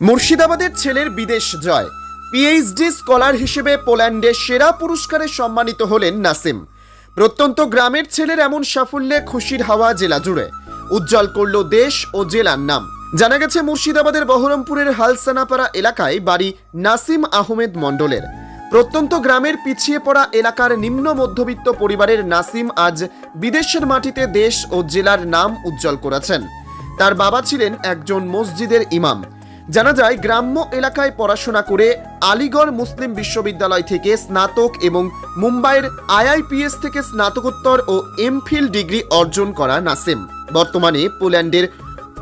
মুর্শিদাবাদের ছেলের বিদেশ জয়। পিএইচডি স্কলার হিসেবে পোল্যান্ডে সেরা পুরস্কারে সম্মানিত হলেন নাসিম। প্রত্যন্ত গ্রামের ছেলের এমন সাফল্যে খুশির হাওয়া জেলা জুড়ে। উজ্জ্বল করল দেশ ও জেলার নাম। জানা গেছে, মুর্শিদাবাদের বহরমপুরের হালসানাপাড়া এলাকায় বাড়ি নাসিম আহমেদ মণ্ডলের। প্রত্যন্ত গ্রামের পিছিয়ে পড়া এলাকার নিম্ন মধ্যবিত্ত পরিবারের নাসিম আজ বিদেশের মাটিতে দেশ ও জেলার নাম উজ্জ্বল করেছেন। তার বাবা ছিলেন একজন মসজিদের ইমাম। জানা যায়, গ্রাম্য এলাকায় পড়াশোনা করে আলিগড় মুসলিম বিশ্ববিদ্যালয় থেকে স্নাতক এবং মুম্বাইয়ের আইআইপিএস থেকে স্নাতকোত্তর ও এমফিল ডিগ্রি অর্জন করা নাসিম। বর্তমানে পোল্যান্ডের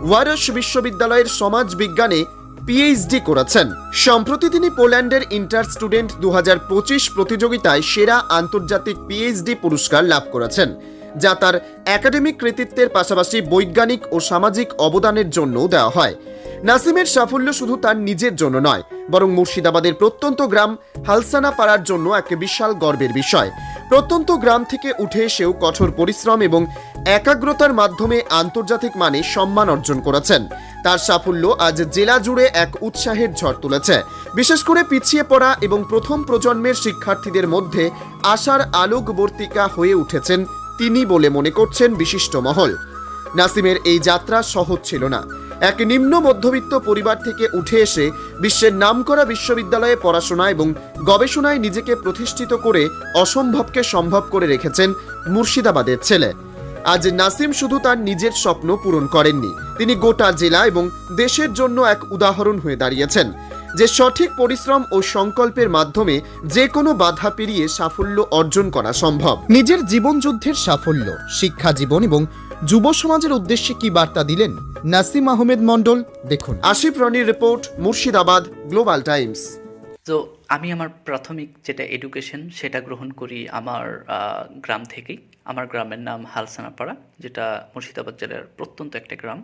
ওয়ারস বিশ্ববিদ্যালয়ের সমাজ বিজ্ঞানে পিএইচডি করেছেন। সম্প্রতি তিনি পোল্যান্ডের ইন্টার স্টুডেন্ট দু হাজার পঁচিশ প্রতিযোগিতায় সেরা আন্তর্জাতিক পিএইচডি পুরস্কার লাভ করেছেন, যা তার একাডেমিক কৃতিত্বের পাশাপাশি বৈজ্ঞানিক ও সামাজিক অবদানের জন্যও দেওয়া হয়। নাসিমের সাফল্য শুধু তার নিজের জন্য নয়, বরং মুর্শিদাবাদের প্রত্যন্ত গ্রাম হালসানা পাড়ার জন্য এক বিশাল গর্বের বিষয়। প্রত্যন্ত গ্রাম থেকে উঠে এসেও কঠোর পরিশ্রম এবং একাগ্রতার মাধ্যমে আন্তর্জাতিক মানে সম্মান অর্জন করেছেন। তার সাফল্য আজ জেলা জুড়ে এক উৎসাহের ঝড় তুলেছে। বিশেষ করে পিছিয়ে পড়া এবং প্রথম প্রজন্মের শিক্ষার্থীদের মধ্যে আশার আলোকবর্তিকা হয়ে উঠেছেন তিনি বলে মনে করছেন বিশিষ্ট মহল। নাসিমের এই যাত্রা সহজ ছিল না। এক নিম্ন মধ্যবিত্ত পরিবার থেকে উঠে এসে বিশ্বের নামকরা বিশ্ববিদ্যালয়ে পড়াশোনা এবং গবেষণায় নিজেকে প্রতিষ্ঠিত করে অসম্ভবকে সম্ভব করে রেখেছেন মুর্শিদাবাদের ছেলে। আজ নাসিম শুধু তার নিজের স্বপ্ন পূরণ করেননি, তিনি গোটা জেলা এবং দেশের জন্য এক উদাহরণ হয়ে দাঁড়িয়েছেন, যে সঠিক পরিশ্রম ও সংকল্পের মাধ্যমে যে কোনো বাধা পেরিয়ে সাফল্য অর্জন করা সম্ভব। নিজের জীবনযুদ্ধের সাফল্য, শিক্ষা জীবন এবং যুব সমাজের উদ্দেশ্যে কি বার্তা দিলেন নাসিম আহমেদ মন্ডল দেখুন। আশিফ রনির রিপোর্ট, মুর্শিদাবাদ, গ্লোবাল টাইমস। তো আমি আমার প্রাথমিক যেটা এডুকেশন, সেটা গ্রহণ করি আমার গ্রাম থেকেই। আমার গ্রামের নাম হালসানাপাড়া, যেটা মুর্শিদাবাদ জেলার প্রত্যন্ত একটা গ্রাম।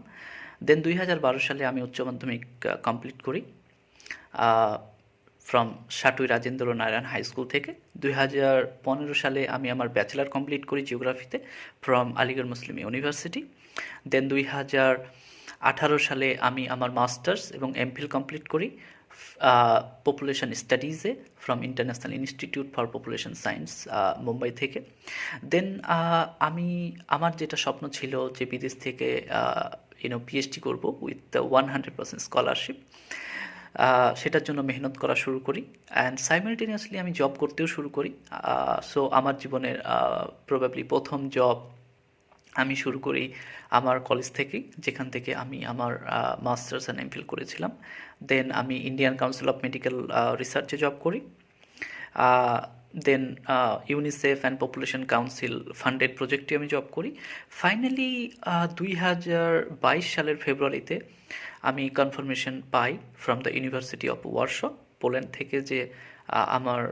দেন দুই হাজার বারো সালে আমি উচ্চ মাধ্যমিক কমপ্লিট করি। From Satui Rajendra Narayan high school থেকে। দুই হাজার পনেরো সালে আমি আমার ব্যাচেলার কমপ্লিট করি জিওগ্রাফিতে from Aligarh Muslim University then দুই হাজার আঠারো সালে আমি আমার মাস্টার্স এবং এমফিল কমপ্লিট করি population স্টাডিজে from International Institute for Population Science Mumbai থেকে। দেন আমি, আমার যেটা স্বপ্ন ছিল যে বিদেশ থেকে ইউনো পিএইচডি করব with the one hundred percent scholarship সেটার জন্য মেহনত করা শুরু করি। অ্যান্ড সাইমালটেনিয়াসলি আমি জব করতেও শুরু করি। সো আমার জীবনের প্রবাবলি প্রথম জব আমি শুরু করি আমার কলেজ থেকে, যেখান থেকে আমি আমার মাস্টার্স অ্যান্ড এমফিল করেছিলাম। দেন আমি ইন্ডিয়ান কাউন্সিল অফ মেডিকেল রিসার্চে জব করি। Then UNICEF and Population Council funded প্রজেক্টে আমি জব করি। ফাইনালি দুই হাজার বাইশ সালের ফেব্রুয়ারিতে আমি confirmation pi from the University of Warsaw Poland থেকে যে আমার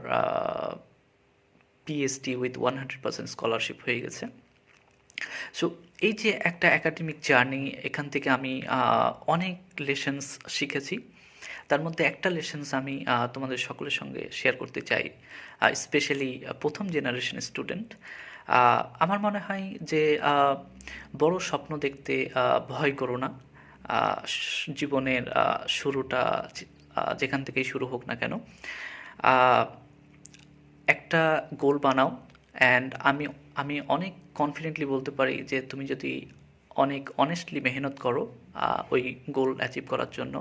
PhD with one hundred percent scholarship হয়ে গেছে। সো এই যে একটা একাডেমিক জার্নি এখান থেকে আমি অনেক লেসেন্স শিখেছি। তার মধ্যে একটা লেসেন্স আমি তোমাদের সকলের সঙ্গে শেয়ার করতে চাই স্পেশালি প্রথম জেনারেশন স্টুডেন্ট আমার মনে হয় যে বড় স্বপ্ন দেখতে ভয় করো না। জীবনের শুরুটা যেখান থেকেই শুরু হোক না কেন। একটা গোল বানাও অ্যান্ড আমি আমি অনেক কনফিডেন্টলি বলতে পারি যে, তুমি যদি অনেক অনেস্টলি মেহনত করো ওই গোল অ্যাচিভ করার জন্য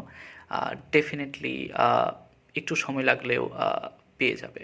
ডেফিনেটলি একটু সময় লাগলেও পেয়ে যাবে।